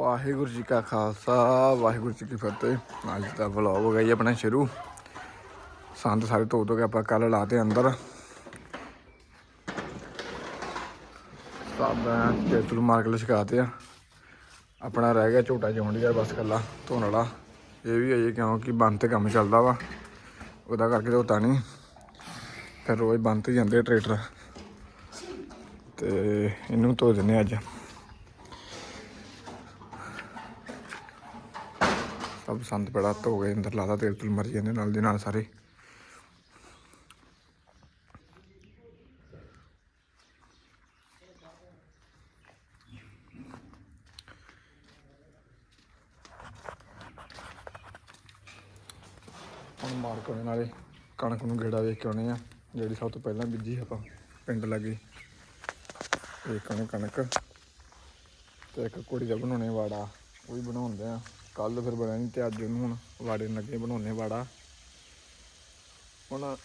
ਵਾਹਿਗੁਰੂ ਜੀ ਕਾ ਖਾਲਸਾ, ਵਾਹਿਗੁਰੂ ਜੀ ਕੀ ਫਤਿਹ। ਅੱਜ ਦਾ ਵਲੌਗ ਹੋ ਗਿਆ ਜੀ ਆਪਣਾ ਸ਼ੁਰੂ। ਸੰਦ ਸਾਰੇ ਧੋ ਧੋ ਕੇ ਆਪਾਂ ਕੱਲ ਲਾਤੇ ਅੰਦਰ। ਸਭ ਤੇਤਲ ਮਾਰ ਕੇ ਆ। ਆਪਣਾ ਰਹਿ ਗਿਆ ਝੋਟਾ ਜੌਂਡੀਆ ਬਸ ਕੱਲਾ ਧੋਣ ਵਾਲਾ। ਇਹ ਵੀ ਅਜੇ ਕਿਉਂਕਿ ਬੰਦ ਤੇ ਕੰਮ ਚੱਲਦਾ ਵਾ, ਉਹਦਾ ਕਰਕੇ ਧੋਤਾ ਨਹੀਂ। ਫਿਰ ਰੋਜ਼ ਬੰਦ ਤੇ ਜਾਂਦੇ ਟਰੈਕਟਰ। ਤੇ ਇਹਨੂੰ ਧੋ ਦਿੰਨੇ ਅੱਜ। ਸਭ ਸੰਦ ਪੜਾ ਧੋ ਗਏ ਅੰਦਰ ਲਾਦਾ ਤੇਲ ਤੁਲ ਮਰ ਜਾਂਦੇ ਨਾਲ ਦੇ ਨਾਲ ਸਾਰੇ। ਹੁਣ ਮਾਰ ਕੇ ਆਉਣੇ ਨਾਲੇ, ਕਣਕ ਨੂੰ ਗੇੜਾ ਵੇਖ ਕੇ ਆਉਣੇ ਆ, ਜਿਹੜੀ ਸਭ ਤੋਂ ਪਹਿਲਾਂ ਬੀਜੀ ਆਪਾਂ ਪਿੰਡ ਲੱਗੇ। ਇੱਕ ਨੇ ਕਣਕ ਤੇ ਇੱਕ ਕੁੜੀ ਦਾ ਬਣਾਉਣੇ ਵਾੜਾ, ਉਹ ਵੀ ਬਣਾਉਂਦੇ ਆ। ਕੱਲ ਫਿਰ ਬਣਿਆ ਨਹੀਂ ਤੇ ਅੱਜ ਉਹਨੂੰ ਹੁਣ ਵਾੜੇ ਲੱਗੇ ਬਣਾਉਣੇ ਵਾੜਾ। ਹੁਣ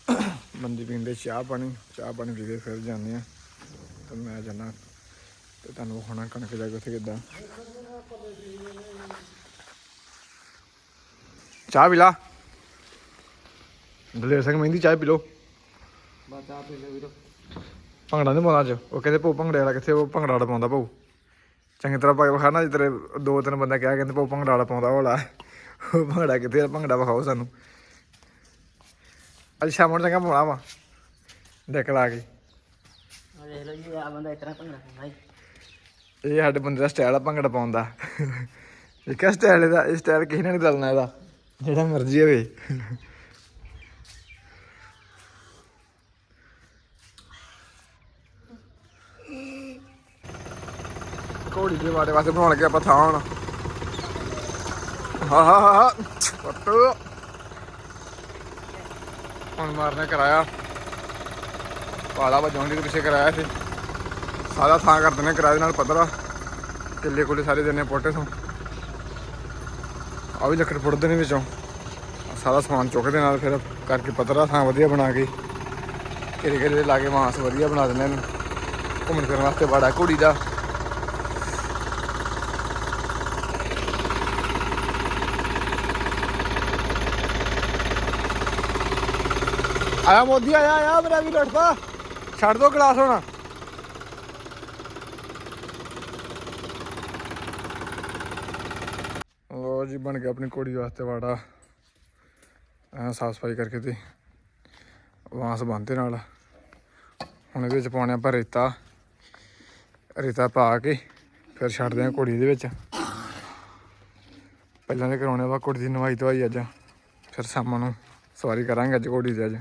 ਬੰਦੀ ਪੀਂਦੇ ਚਾਹ ਪਾਣੀ ਚਾਹ ਪਾਣੀ ਪੀ ਕੇ ਫਿਰ ਜਾਂਦੇ ਆ ਤੇ ਮੈਂ ਜਾਣਾ ਤੇ ਤੁਹਾਨੂੰ ਵਿਖਾਉਣਾ ਕਣਕ ਜਾ ਕੇ ਉੱਥੇ ਕਿੱਦਾਂ। ਚਾਹ ਪੀ ਲਾ। ਦਲੇਰ ਸਿੰਘ ਮਹਿੰਦੀ ਚਾਹ ਪੀ ਲੋ ਬਾਚਾ ਪੀ ਲੈ ਵੀਰੋ। ਭੰਗੜਾ ਨਹੀਂ ਪਾਉਂਦਾ ਅੱਜ। ਉਹ ਕਹਿੰਦੇ ਭੂ ਭੰਗੜੇ ਵਾਲਾ ਕਿੱਥੇ ਉਹ ਭੰਗੜਾ ਵਾਲਾ ਪਾਉਂਦਾ ਚੰਗੀ ਤਰ੍ਹਾਂ ਪਾਈ ਵਿਖਾਣਾ ਜੇ ਤੇਰੇ ਦੋ ਤਿੰਨ ਬੰਦਾ ਕਿਹਾ ਕਹਿੰਦੇ ਭਾਊ ਭੰਗੜਾ ਵਾਲਾ ਪਾਉਂਦਾ ਉਹ ਭੰਗੜਾ ਕਿੱਥੇ ਆ ਭੰਗੜਾ ਵਿਖਾਓ ਸਾਨੂੰ। ਅੱਜ ਸ਼ਾਮ ਨੂੰ ਚੰਗਾ ਪਾਉਣਾ ਵਾ। ਡੈਕ ਲਾ ਕੇ। ਆ ਦੇਖ ਲਓ ਜੀ ਆ ਬੰਦਾ ਇਤਨਾ ਭੰਗੜਾ ਪਾਉਂਦਾ ਜੀ। ਇਹ ਸਾਡੇ ਬੰਦੇ ਦਾ ਸਟਾਈਲ ਆ ਭੰਗੜਾ ਪਾਉਣ ਦਾ ਇਹ ਕਿਆ ਸਟਾਈਲ ਇਹਦਾ ਇਹ ਸਟਾਈਲ ਕਿਸੇ ਨੇ ਨਹੀਂ ਚੱਲਣਾ ਇਹਦਾ। ਜਿਹੜਾ ਮਰਜ਼ੀ ਹੋਵੇ। ਘੋੜੀ ਦੇ ਵਾੜੇ ਵਾਸਤੇ ਬਣਾਉਣ ਲੱਗੇ ਆਪਾਂ ਥਾਂ ਹੁਣ। ਹਾ ਹਾ ਹਾ ਹਾ। ਪੱਟ ਹੁਣ ਮਾਰਨੇ ਕਰਾਇਆ। ਪਾਲਾ ਵਜਾਉਣ ਦੇ ਪਿੱਛੇ ਕਰਾਇਆ ਸੀ ਸਾਰਾ ਥਾਂ ਕਰ ਦਿੰਦੇ ਕਿਰਾਏ ਨਾਲ ਪੱਧਰਾ। ਕਿੱਲੇ ਕੋਲੇ ਸਾਰੇ ਦਿਨੇ ਪੋਟੇ ਤੋਂ। ਆ ਵੀ ਲੱਕੜ ਫੁੱਟਦੇ ਨੇ ਵਿੱਚੋਂ। ਸਾਰਾ ਸਮਾਨ ਚੁੱਕਦੇ ਨਾਲ ਫਿਰ ਕਰਕੇ ਪੱਧਰਾ ਥਾਂ ਵਧੀਆ ਬਣਾ ਕੇ। ਘੇਰੇ ਘੇਰੇ ਲਾ ਕੇ ਮਾਸ ਵਧੀਆ ਬਣਾ ਦਿੰਦੇ ਨੇ ਘੁੰਮਣ ਫਿਰਨ ਵਾਸਤੇ ਬੜਾ ਘੋੜੀ ਦਾ। ਆਇਆ ਮੋਦੀ, ਆਇਆ ਆਇਆ ਮੇਰਾ ਵੀ ਲੜਦਾ ਛੱਡ ਦੋ ਗਲਾਸ ਹੁਣ। ਲੋ ਜੀ, ਬਣ ਗਿਆ ਆਪਣੀ ਕੁੜੀ ਵਾਸਤੇ ਵਾੜਾ। ਐ ਸਾਫ਼ ਸਫ਼ਾਈ ਕਰਕੇ ਤੇ ਵਾਂਸ ਬੰਨਤੇ ਨਾਲ। ਹੁਣ ਇਹਦੇ ਵਿੱਚ ਪਾਉਣੇ ਆਪਾਂ ਰੇਤਾ। ਰੇਤਾ ਪਾ ਕੇ ਫਿਰ ਛੱਡਦੇ ਆ ਕੁੜੀ ਦੇ ਵਿੱਚ। ਪਹਿਲਾਂ ਦੇ ਕਰਾਉਣੇ ਵਾ ਕੁੜੀ ਦੀ ਨਵਾਈ ਧਵਾਈ ਅੱਜ। ਫਿਰ ਸ਼ਾਮ ਨੂੰ ਸਵਾਰੀ ਕਰਾਂਗੇ ਅੱਜ ਕੁੜੀ ਦੀ ਅੱਜ।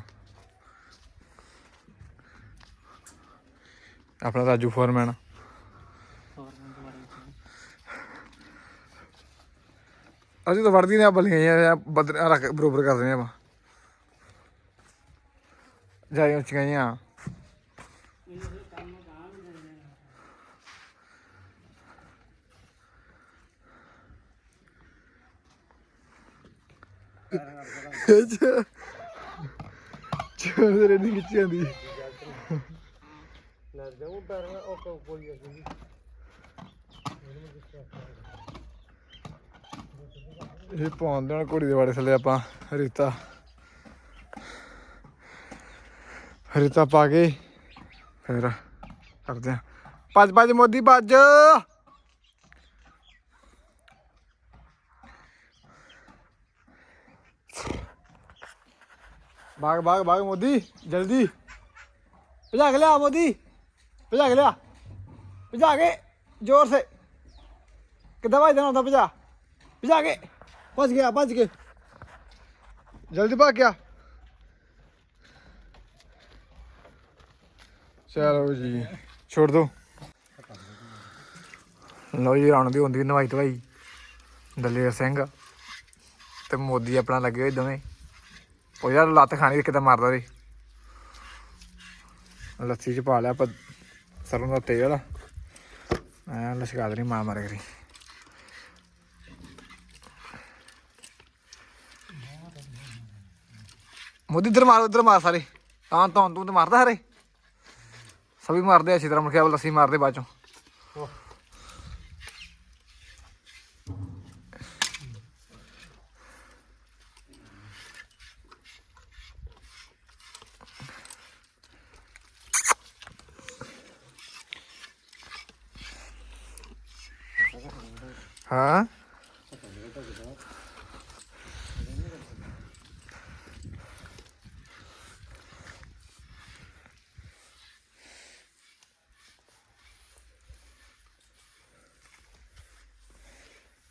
ਆਪਣਾ ਰਾਜੂ ਫੋਰਮੈਨ। ਅਸੀਂ ਤਾਂ ਵੜਦੀ ਨੇ ਬਲੀਆਂ ਆ ਬਦਰ ਰੱਖ ਬਰੋਬਰ ਕਰ ਦਿੰਦੇ ਆਪਾਂ। ਜਾਈ ਉੱਚੀਆਂ ਜਿਹੀਆਂ ਚੋਰ ਦੇ ਨਹੀਂ ਖਿੱਚੀ ਜਾਂਦੀ। ਲੈ ਜਾਉ ਡਰ ਉਹ ਇਹ ਪਾਉਣ ਦੇਣ ਕੁੜੀ ਦੇ ਬਾੜੇ ਥੱਲੇ ਆਪਾਂ ਰੀਤਾ। ਰੀਤਾ ਪਾ ਕੇ ਫਿਰ ਕਰਦੇ ਆ ਭੱਜ ਭੱਜ ਮੋਦੀ, ਭੱਜ। ਭਾਗ ਭਾਗ ਭਾਗ ਮੋਦੀ, ਜਲਦੀ। ਭਜਾ ਕੇ ਲਿਆ ਮੋਦੀ। ਭਜਾ ਕੇ ਲਿਆ। ਭਜਾ ਕੇ, ਜ਼ੋਰ ਸੇ। ਕਿੱਦਾਂ ਭਜਦਾ ਹੁੰਦਾ ਭਜਾ? ਭਜਾ ਕੇ। ਭੱਜ ਗਿਆ, ਭੱਜ ਕੇ ਜਲਦੀ ਭੱਜ ਗਿਆ। ਚਲੋ ਜੀ, ਛੋੜ ਦੋ। ਲਓ ਜੀ ਰਾਣ ਦੀ ਹੁੰਦੀ ਨਵਾਈ ਧਵਾਈ। ਦਲੇਰ ਸਿੰਘ ਤੇ ਮੋਦੀ ਆਪਣਾ ਲੱਗੇ ਹੋਏ ਦੋਵੇਂ। ਉਹ ਯਾਰ ਲੱਤ ਖਾਣੀ ਕਿਤੇ ਮਾਰਦਾ ਸੀ ਲੱਸੀ ਚ ਪਾ ਲਿਆ ਆਪਾਂ। ਸਰੋਂ ਦਾ ਤੇਲ। ਐ ਲਸ਼ਕਾ ਦੇਣੀ ਮਾਰ ਮਾਰ ਕਰੀ ਮੋਦੀ ਇਧਰ ਮਾਰ, ਉਧਰ ਮਾਰ ਸਾਰੇ। ਤਾਂ ਤਾਂ ਤੂੰ ਤੇ ਮਾਰਦਾ ਸਾਰੇ। ਸਭੀ ਮਾਰਦੇ ਅੱਛੀ ਤਰ੍ਹਾਂ ਮੁਖਿਆ ਲੱਸੀ ਮਾਰਦੇ ਬਾਅਦ ਚੋਂ ਹਾਂ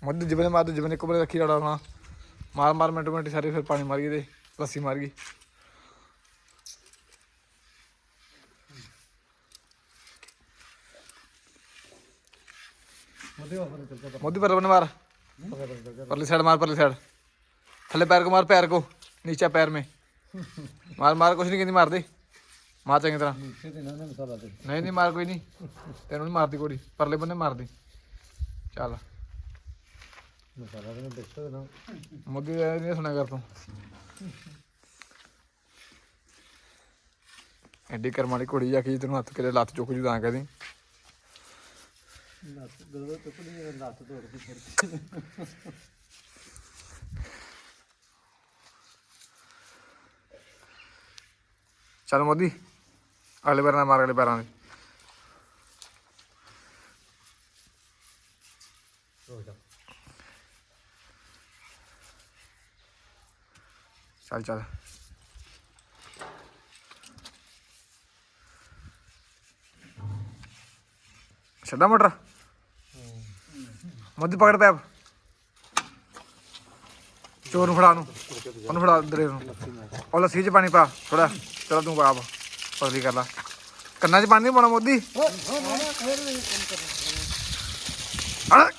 ਮੱਧ ਜਿਬਨੇ ਮਾਰ ਜਿਬਨੇ ਕੋਬਰੇ ਰੱਖੀ ਰੜਾ ਨਾ ਮਾਰ ਮਾਰ ਮਿੰਟ ਮਿੰਟ ਸਾਰੇ ਫਿਰ ਪਾਣੀ ਮਾਰੀ ਦੇ ਲੱਸੀ ਮਾਰ ਗਈ मोदी पर बने मार परली साइड मार परली साइड थल्ले पैर को मार पैर को नीचे पैर में मार मार कुछ नहीं कहती मार दे मार चंगी तरह नहीं नहीं मार कोई नहीं तेन नहीं मारती कोड़ी परले बने मार दी चल मोदी ਦਾ ਨਹੀਂ ਸੁਣਿਆ ਕਰ ਤੂੰ। ਐਡੀ ਕਰਮਾਂ ਦੀ ਕੁੜੀ ਆ ਕਿ ਤੈਨੂੰ ਹੱਥ ਕਿਤੇ ਲੱਤ ਚੁੱਕ ਜੂ ਤਾਂ ਕਹਦੀ। ਚੱਲ ਮੋਦੀ ਅਗਲੇ ਪੈਰ ਨਾਲ ਮਾਰ ਅਗਲੇ ਪੈਰਾਂ ਦੇ ਚੱਲ ਚੱਲ ਛੱਡਾ ਮੋਟਰ ਮੋਦੀ ਪਕੜ ਪੈਪ ਚੋਰ ਨੂੰ ਫੜਾ ਨੂੰ ਉਹਨੂੰ ਫੜਾ ਦਰੇ ਨੂੰ ਉਹ ਲੱਸੀ ਚ ਪਾਣੀ ਪਾ ਥੋੜਾ ਚਲ ਤੂੰ ਆਪ ਪਰਦੀ ਕਰ ਲਾ ਕੰਨਾਂ ਚ ਪਾਣੀ ਨਹੀਂ ਪਾਉਣਾ ਮੋਦੀ ਅੜ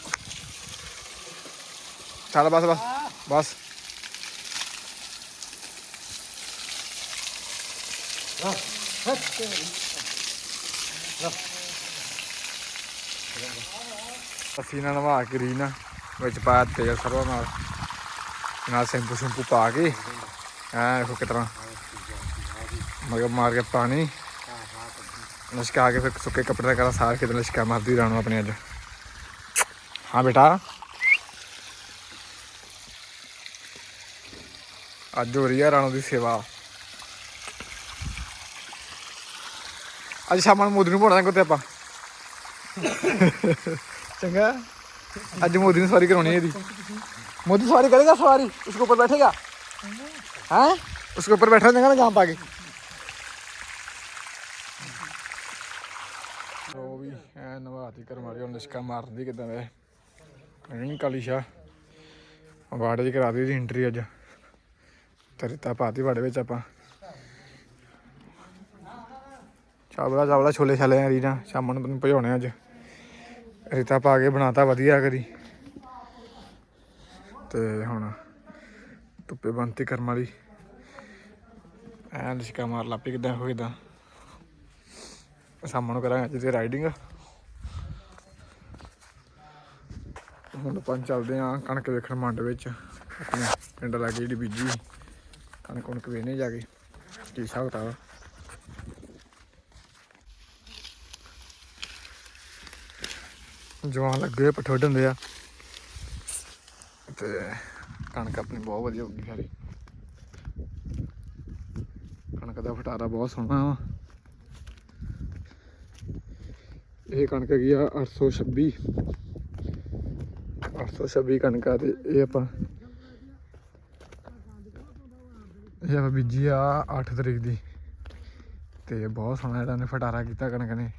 ਚੱਲ ਬਸ ਬਸ ਬਸ ਅਸੀਂ ਨਾ ਨਵਾ ਕੇ ਰੀਨਾ ਵਿੱਚ ਪਾ ਤੇਲ ਸਰੋਂ ਨਾਲ ਨਾਲ ਸ਼ੈਂਪੂ ਸ਼ੈਂਪੂ ਪਾ ਕੇ ਐ ਦੇਖੋ ਕਿਤਨਾ ਮਗਰ ਮਾਰ ਕੇ ਪਾਣੀ ਲਸ਼ਕਾ ਕੇ ਫਿਰ ਸੁੱਕੇ ਕੱਪੜੇ ਦਾ ਕਰਾ ਸਾਰ ਕੇ ਤੇ ਲਸ਼ਕਾ ਮਾਰਦੀ ਰਾਣੋ ਆਪਣੇ ਅੱਜ ਹਾਂ ਬੇਟਾ ਅੱਜ ਹੋ ਰਹੀ ਆ ਰਾਣੋ ਦੀ ਸੇਵਾ ਅੱਜ ਸ਼ਾਮ ਨੂੰ ਮੋਦੀ ਨੂੰ ਪੜਾਂਗੇ ਉੱਤੇ ਆਪਾਂ। ਚੰਗਾ। ਅੱਜ ਮੋਦੀ ਨੂੰ ਸਵਾਰੀ ਕਰਾਉਣੀ ਹੈ ਇਹਦੀ। ਮੋਦੀ ਸਵਾਰੀ ਕਰੇਗਾ ਸਵਾਰੀ? ਉਸਕੇ ਉੱਪਰ ਬੈਠੇਗਾ? ਹਾਂ? ਉਸਕੇ ਉੱਪਰ ਬੈਠਾ ਚੰਗਾ ਨਾ ਜਾਮ ਪਾ ਕੇ ਉਹ ਵੀ ਐ ਨਵਾਤੀ ਕਰ ਮਾਰੀ ਹੁਣ ਨਿਸ਼ਕਾ ਮਾਰਦੀ ਕਿਦਾਂ ਵੇ ਨਹੀਂ ਕਾਲੀਸ਼ਾ ਵਾੜੇ ਚ ਕਰਾ ਦਿੱਤੀ ਇੰਟਰੀ ਅੱਜ। ਤਰੀਤਾ ਪਾਤੀ ਵਾੜੇ ਵਿੱਚ ਆਪਾਂ। ਚਾਵਲਾ ਚਾਵਲਾ ਛੋਲੇ ਛਾਲੇ ਆ ਰੀਨਾ, ਸ਼ਾਮ ਨੂੰ ਤੈਨੂੰ ਭਜਾਉਣੇ ਅੱਜ। ਰੇਤਾ ਪਾ ਕੇ ਬਣਾਤਾ ਵਧੀਆ ਕਰੀ। ਤੇ ਹੁਣ ਧੁੱਪੇ ਬੰਤੀ ਕਰਮ ਵਾਲੀ। ਐਂ ਲਿਸ਼ਕਾ ਮਾਰ ਲਾਪੀ ਕਿਦਾਂ ਹੋਈਦਾ ਸਾਹਮਣੇ ਕਰਾਂਗੇ ਅੱਜ ਤੇ ਰਾਈਡਿੰਗ ਹੁਣ ਆਪਾਂ ਚੱਲਦੇ ਆਂ ਕਣਕ ਵੇਖਣ ਮੰਡ ਵਿੱਚ। ਆਪਣੇ ਪਿੰਡ ਲਾਗੇ ਜਿਹੜੀ ਬੀਜੀ। ਕਣਕ ਕਣਕ ਵੇਨੇ ਜਾ ਕੇ। ਕੀ ਹਿਸਾਬ ਕਿਤਾਬ ਜਵਾਨ ਲੱਗੇ ਹੋਏ ਪੱਠੇ ਵੱਢਣ ਆ। ਤੇ ਕਣਕ ਆਪਣੀ ਬਹੁਤ ਵਧੀਆ ਹੋ ਗਈ ਸਾਰੀ। ਕਣਕ ਦਾ ਫਟਾਰਾ ਬਹੁਤ ਸੋਹਣਾ ਵਾ। ਇਹ ਕਣਕ ਹੈਗੀ ਆ 826 826 ਕਣਕ ਆ ਤੇ ਇਹ ਆਪਾਂ ਇਹ ਆਪਾਂ ਬੀਜੀ ਆ 8 ਤਰੀਕ ਦੀ। ਤੇ ਬਹੁਤ ਸੋਹਣਾ ਜਿਹੜਾ ਨੇ ਫਟਾਰਾ ਕੀਤਾ ਕਣਕ ਨੇ।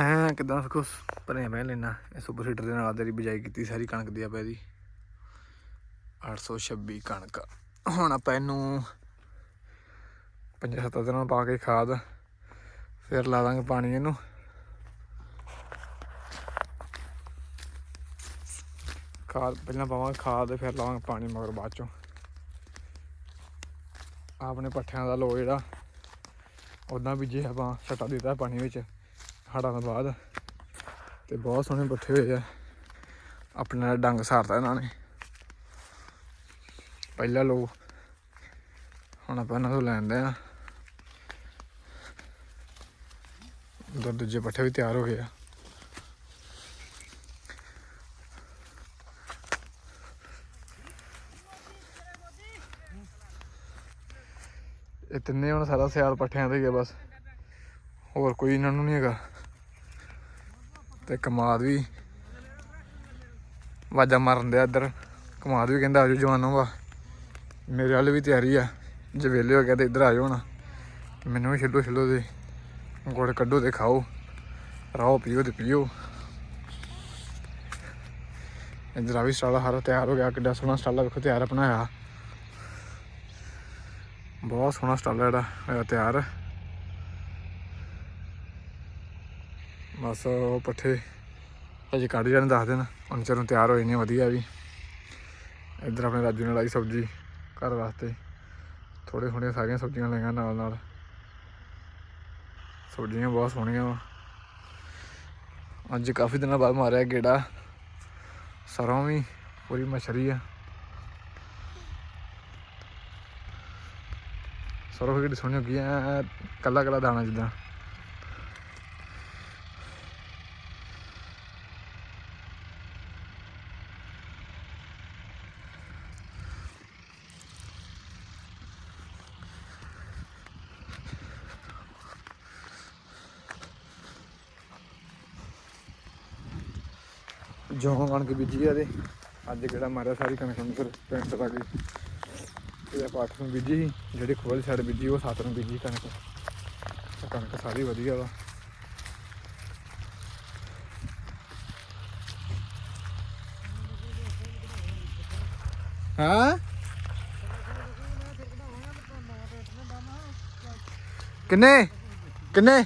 ਐ ਕਿਦਾਂ ਕੁਛ ਭਰੇ ਮੈਂ ਲੈਣਾ ਇਹ ਸੁਪਰ ਹੀਟਰ ਦੇ ਨਾਲ ਤੇਰੀ ਬਿਜਾਈ ਕੀਤੀ, ਸਾਰੀ ਕਣਕ ਦੀ ਆਪੇ ਦੀ 826 ਕਣਕ। ਹੁਣ ਆਪਾਂ ਇਹਨੂੰ ਪੰਜ ਸੱਤ ਦਿਨਾਂ ਪਾ ਕੇ ਖਾਦ, ਫਿਰ ਲਾ ਦਾਂਗੇ ਪਾਣੀ ਇਹਨੂੰ। ਖਾਦ ਪਹਿਲਾਂ ਪਾਵਾਂਗੇ, ਖਾਦ ਫਿਰ ਲਾਵਾਂਗੇ ਪਾਣੀ ਮਗਰ ਬਾਅਦ ਚੋਂ। ਆਪਣੇ ਪੱਠਿਆਂ ਦਾ ਲੋ ਜਿਹੜਾ ਉਦਾਂ ਬੀਜੇ ਆਪਾਂ ਛਟਾ ਦਿੱਤਾ ਪਾਣੀ ਵਿੱਚ। ਹੜਾਂ ਤੋਂ ਬਾਅਦ ਤੇ ਬਹੁਤ ਸੋਹਣੇ ਪੱਠੇ ਹੋਏ ਆ। ਆਪਣੇ ਨਾਲ ਡੰਗ ਸਾਰਤਾ ਇਹਨਾਂ ਨੇ। ਪਹਿਲਾ ਲੋ ਹੁਣ ਆਪਾਂ ਇਹਨਾਂ ਤੋਂ ਲੈਂਦੇ ਆ। ਉਧਰ ਦੂਜੇ ਪੱਠੇ ਵੀ ਤਿਆਰ ਹੋ ਗਏ ਆ। ਇਹ ਤਿੰਨੇ ਹੁਣ ਸਾਰਾ ਸਿਆਲ ਪੱਠਿਆਂ ਤੇ ਹੀ ਆ ਬਸ। ਹੋਰ ਕੋਈ ਇਹਨਾਂ ਨੂੰ ਨਹੀਂ ਹੈਗਾ। ਤੇ ਕਮਾਦ ਵੀ ਵਾਜਾ ਮਾਰਨ ਦਿਆ ਇੱਧਰ। ਕਮਾਦ ਵੀ ਕਹਿੰਦਾ ਆਜੋ ਜਵਾਨੋ ਵਾ। ਮੇਰੇ ਵਾਲੇ ਵੀ ਤਿਆਰੀ ਆ। ਜੇ ਵੇਲੇ ਹੋ ਗਿਆ ਤੇ ਇੱਧਰ ਆ ਜਾਓ ਮੈਨੂੰ ਵੀ ਛਿੱਲੋ ਛਿੱਲੋ ਦੇ ਗੁੜ ਕੱਢੋ ਤੇ ਖਾਓ। ਰਾਓ ਪੀਓ ਤੇ ਪੀਓ। ਇੱਧਰ ਆ ਵੀ ਸਟਾਲਾ ਹਾਰਾ ਤਿਆਰ ਹੋ ਗਿਆ। ਕਿੱਡਾ ਸੋਹਣਾ ਸਟਾਲਾ ਵੇਖੋ, ਤਿਆਰ ਬਣਾਇਆ ਬਹੁਤ ਸੋਹਣਾ ਸਟਾਲਾ ਜਿਹੜਾ, ਹੋਇਆ ਤਿਆਰ। ਬਸ ਉਹ ਪੱਠੇ ਅਜੇ ਕੱਢ ਜਾਣ ਦੱਸ ਦੇਣ ਹੁਣ ਚਿਰ ਨੂੰ ਤਿਆਰ ਹੋਏ ਨੇ, ਵਧੀਆ ਵੀ। ਇੱਧਰ ਆਪਣੇ ਰਾਜੂ ਨੇ ਲਾਈ ਸਬਜ਼ੀ ਘਰ ਵਾਸਤੇ। ਥੋੜੇ ਥੋੜੀਆਂ ਸਾਰੀਆਂ ਸਬਜ਼ੀਆਂ ਲਾਈਆਂ ਨਾਲ ਨਾਲ। ਸਬਜ਼ੀਆਂ ਬਹੁਤ ਸੋਹਣੀਆਂ ਵਾ। ਅੱਜ ਕਾਫੀ ਦਿਨਾਂ ਬਾਅਦ ਮਾਰਿਆ ਗੇੜਾ। ਸਰੋਂ ਵੀ ਪੂਰੀ ਮਛਰੀ ਆ। ਸਰੋਂ ਕਿਹੜੀ ਸੋਹਣੀ ਹੋ ਗਈ ਐ ਕੱਲਾ ਕੱਲਾ ਦਾਣਾ ਜਿੱਦਾਂ। ਜੋਂ ਕਣਕ ਬੀਜੀ ਆ ਤੇ ਅੱਜ ਕਿਹੜਾ ਮਾਰਿਆ ਸਾਰੀ ਕਣਕ ਨੂੰ ਫਿਰ ਪਿੰਡ ਲਾ ਗਈ ਇਹ ਆਪਾਂ ਨੂੰ ਬੀਜੀ ਸੀ, ਜਿਹੜੀ ਖੋਲ ਛੜ ਬੀਜੀ, ਉਹ ਸੱਤ ਨੂੰ ਬੀਜੀ ਕਣਕ। ਕਣਕ ਸਾਰੀ ਵਧੀਆ ਵਾ। ਹਾਂ? ਕਿੰਨੇ? ਕਿੰਨੇ?